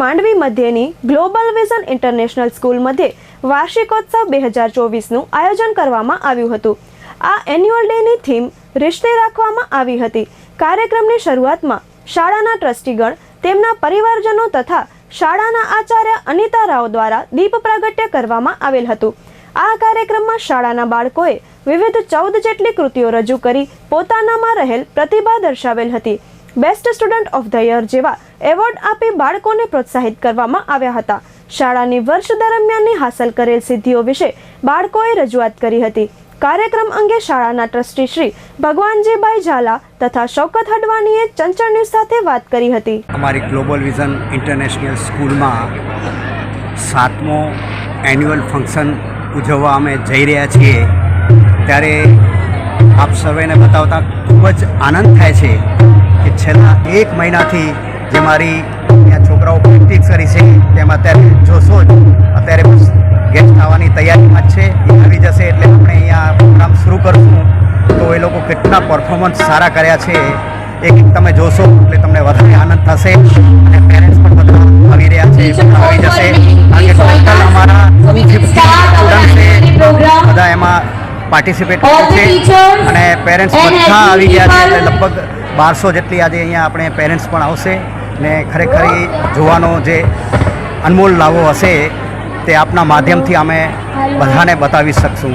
માંડવી મધ્યની global vision international school મધ્યે વાર્ષિકોત્સવ બે હજાર ચોવીસનું આયોજન કરવામાં આવ્યું હતું. આ એન્યુઅલ ડેની થીમ રિશ્તે રાખવામાં આવી હતી. કાર્યક્રમની શરૂઆતમાં શાળાના ટ્રસ્ટીગણ, તેમના પરિવારજનો તથા શાળાના આચાર્ય અનિતા રાવ દ્વારા દીપ પ્રાગટ્ય કરવામાં આવેલ હતું. આ કાર્યક્રમમાં શાળાના બાળકોએ વિવિધ ચૌદ જેટલી કૃતિઓ રજૂ કરી પોતાનામાં રહેલ પ્રતિભા દર્શાવેલ હતી. Best student of the year જેવા એવોર્ડ આપી બાળકોને પ્રોત્સાહિત કરવામાં આવ્યા હતા. શાળાની વર્ષ દરમિયાનની હાંસલ કરેલ સિદ્ધિઓ વિશે બાળકોએ રજૂઆત કરી હતી. કાર્યક્રમ અંગે શાળાના ટ્રસ્ટી શ્રી ભગવાનજીભાઈ ઝાલા તથા શૌકત હડવાણીએ ચંચળ ન્યૂઝ સાથે વાત કરી હતી. અમારી ગ્લોબલ વિઝન ઇન્ટરનેશનલ સ્કૂલમાં સાતમો એન્યુઅલ ફંક્શન ઉજવવા અમે જઈ રહ્યા છીએ. ત્યારે આપ સર્વેને બતાવતા ખૂબ જ આનંદ થાય છે. છેલ્લા એક મહિનાથી જે મારી ત્યાં છોકરાઓ પ્રેક્ટિસ કરી છે તેમાં અત્યારે જોશો જ. અત્યારે ગેસ્ટ આવવાની તૈયારીમાં જ છે. એ આવી જશે એટલે આપણે અહીંયા પ્રોગ્રામ શરૂ કરશું. તો એ લોકો કેટલા પરફોર્મન્સ સારા કર્યા છે. એક એક તમે જોશો એટલે તમને વધારે આનંદ થશે અને પેરેન્ટ્સ પણ બધા આવી રહ્યા છે. આવી જશે. કારણ કે ટોટલ અમારા બધા એમાં પાર્ટિસિપેટ છે. અને પેરેન્ટ્સ બધા આવી ગયા છે એટલે લગભગ બારસો જેટલી આજે અહીંયા આપણે પેરેન્ટ્સ પણ આવશે ને ખરેખર જોવાનો જે અનમોલ લાવો હશે તે આપના માધ્યમથી અમે બધાને બતાવી શકશું.